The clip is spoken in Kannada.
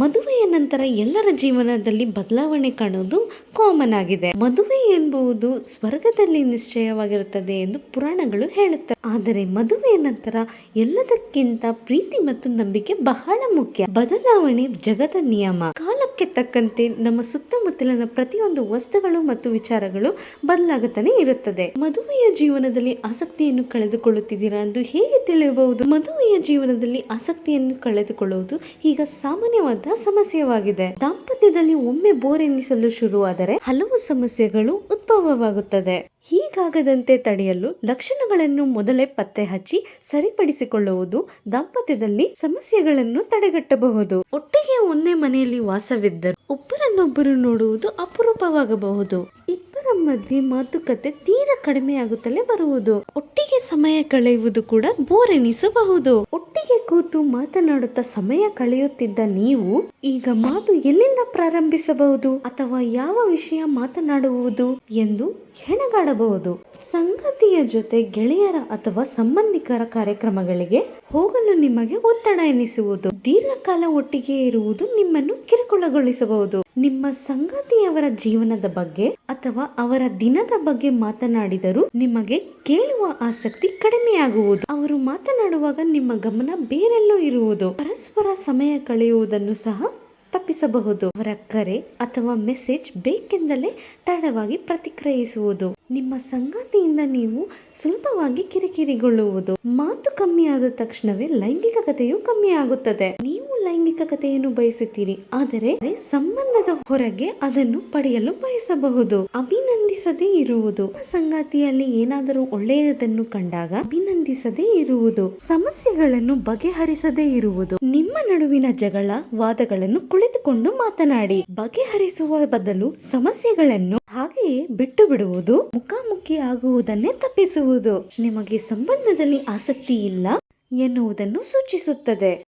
ಮದುವೆಯ ನಂತರ ಎಲ್ಲರ ಜೀವನದಲ್ಲಿ ಬದಲಾವಣೆ ಕಾಣುವುದು ಕಾಮನ್ ಆಗಿದೆ. ಮದುವೆ ಎಂಬುದು ಸ್ವರ್ಗದಲ್ಲಿ ನಿಶ್ಚಯವಾಗಿರುತ್ತದೆ ಎಂದು ಪುರಾಣಗಳು ಹೇಳುತ್ತವೆ ಆದರೆ ಮದುವೆಯ ನಂತರ ಎಲ್ಲದಕ್ಕಿಂತ ಪ್ರೀತಿ ಮತ್ತು ನಂಬಿಕೆ ಬಹಳ ಮುಖ್ಯ. ಬದಲಾವಣೆ ಜಗದ ನಿಯಮ. ಕಾಲಕ್ಕೆ ತಕ್ಕಂತೆ ನಮ್ಮ ಸುತ್ತಮುತ್ತಲಿನ ಪ್ರತಿಯೊಂದು ವಸ್ತುಗಳು ಮತ್ತು ವಿಚಾರಗಳು ಬದಲಾಗುತ್ತಾನೆ ಇರುತ್ತದೆ. ಮದುವೆಯ ಜೀವನದಲ್ಲಿ ಆಸಕ್ತಿಯನ್ನು ಕಳೆದುಕೊಳ್ಳುತ್ತಿದ್ದೀರಾ ಎಂದು ಹೇಗೆ ತಿಳಿಯಬಹುದು? ಮದುವೆಯ ಜೀವನದಲ್ಲಿ ಆಸಕ್ತಿಯನ್ನು ಕಳೆದುಕೊಳ್ಳುವುದು ಈಗ ಸಾಮಾನ್ಯವಾದ ಸಮಸ್ಯೆವಾಗಿದೆ ದಾಂಪತ್ಯದಲ್ಲಿ ಒಮ್ಮೆ ಬೋರ್ ಎನ್ನಿಸಲು ಶುರುವಾದರೆ ಹಲವು ಸಮಸ್ಯೆಗಳು ಉದ್ಭವವಾಗುತ್ತದೆ. ಹೀಗಾಗದಂತೆ ತಡೆಯಲು ಲಕ್ಷಣಗಳನ್ನು ಮೊದಲೇ ಪತ್ತೆ ಹಚ್ಚಿ ಸರಿಪಡಿಸಿಕೊಳ್ಳುವುದು ದಾಂಪತ್ಯದಲ್ಲಿ ಸಮಸ್ಯೆಗಳನ್ನು ತಡೆಗಟ್ಟಬಹುದು. ಒಟ್ಟಿಗೆ ಒಂದೇ ಮನೆಯಲ್ಲಿ ವಾಸವಿದ್ದರು ಒಬ್ಬರನ್ನೊಬ್ಬರು ನೋಡುವುದು ಅಪರೂಪವಾಗಬಹುದು. ಇಬ್ಬರ ಮಧ್ಯೆ ಮಾತುಕತೆ ತೀರಾ ಕಡಿಮೆಯಾಗುತ್ತಲೇ ಬರುವುದು. ಒಟ್ಟಿಗೆ ಸಮಯ ಕಳೆಯುವುದು ಕೂಡ ಬೋರ್ ಎನಿಸಬಹುದು. ಒಟ್ಟಿಗೆ ಕೂತು ಮಾತನಾಡುತ್ತಾ ಸಮಯ ಕಳೆಯುತ್ತಿದ್ದ ನೀವು ಈಗ ಮಾತು ಎಲ್ಲಿಂದ ಪ್ರಾರಂಭಿಸಬಹುದು ಅಥವಾ ಯಾವ ವಿಷಯ ಮಾತನಾಡುವುದು ಎಂದು ಹೆಣಗಾಡಬಹುದು. ಸಂಗತಿಯ ಜೊತೆ ಗೆಳೆಯರ ಅಥವಾ ಸಂಬಂಧಿಕರ ಕಾರ್ಯಕ್ರಮಗಳಿಗೆ ಹೋಗಲು ನಿಮಗೆ ಒತ್ತಡ ಎನಿಸುವುದು, ದೀರ್ಘಕಾಲ ಒಟ್ಟಿಗೆ ಇರುವುದು ನಿಮ್ಮನ್ನು ಕಿರುಕುಳಗೊಳಿಸಬಹುದು. ನಿಮ್ಮ ಸಂಗಾತಿಯವರ ಜೀವನದ ಬಗ್ಗೆ ಅಥವಾ ಅವರ ದಿನದ ಬಗ್ಗೆ ಮಾತನಾಡಿದರೂ ನಿಮಗೆ ಕೇಳುವ ಆಸಕ್ತಿ ಕಡಿಮೆಯಾಗುವುದು. ಅವರು ಮಾತನಾಡುವಾಗ ನಿಮ್ಮ ಗಮನ ಬೇರೆಲ್ಲೋ ಇರುವುದು. ಪರಸ್ಪರ ಸಮಯ ಕಳೆಯುವುದನ್ನು ಸಹ ತಪ್ಪಿಸಬಹುದು. ಅವರ ಕರೆ ಅಥವಾ ಮೆಸೇಜ್ ಬೇಕೆಂದಲೇ ತಡವಾಗಿ ಪ್ರತಿಕ್ರಿಯಿಸುವುದು. ನಿಮ್ಮ ಸಂಗಾತಿಯಿಂದ ನೀವು ಸುಲಭವಾಗಿ ಕಿರಿಕಿರಿಗೊಳ್ಳುವುದು. ಮಾತು ಕಮ್ಮಿಯಾದ ತಕ್ಷಣವೇ ಲೈಂಗಿಕತೆಯು ಕಮ್ಮಿ ಆಗುತ್ತದೆ ನೀವು ಲೈಂಗಿಕತೆಯನ್ನು ಬಯಸುತ್ತೀರಿ. ಆದರೆ ಸಂಬಂಧದ ಹೊರಗೆ ಅದನ್ನು ಪಡೆಯಲು ಬಯಸಬಹುದು. ಅಭಿನಂದಿಸದೇ ಇರುವುದು. ಸಂಗಾತಿಯಲ್ಲಿ ಏನಾದರೂ ಒಳ್ಳೆಯದನ್ನು ಕಂಡಾಗ ಅಭಿನಂದಿಸದೇ ಇರುವುದು. ಸಮಸ್ಯೆಗಳನ್ನು ಬಗೆಹರಿಸದೇ ಇರುವುದು. ನಿಮ್ಮ ನಡುವಿನ ಜಗಳ, ವಾದಗಳನ್ನು ಕುಳಿತುಕೊಂಡು ಮಾತನಾಡಿ. ಬಗೆಹರಿಸುವ ಬದಲು ಸಮಸ್ಯೆಗಳನ್ನು ಹಾಗೆಯೇ ಬಿಟ್ಟು ಬಿಡುವುದು ಮುಖಾಮುಖಿ ಆಗುವುದನ್ನೇ ತಪ್ಪಿಸುವುದು. ನಿಮಗೆ ಸಂಬಂಧದಲ್ಲಿ ಆಸಕ್ತಿ ಇಲ್ಲ ಎನ್ನುವುದನ್ನು ಸೂಚಿಸುತ್ತದೆ.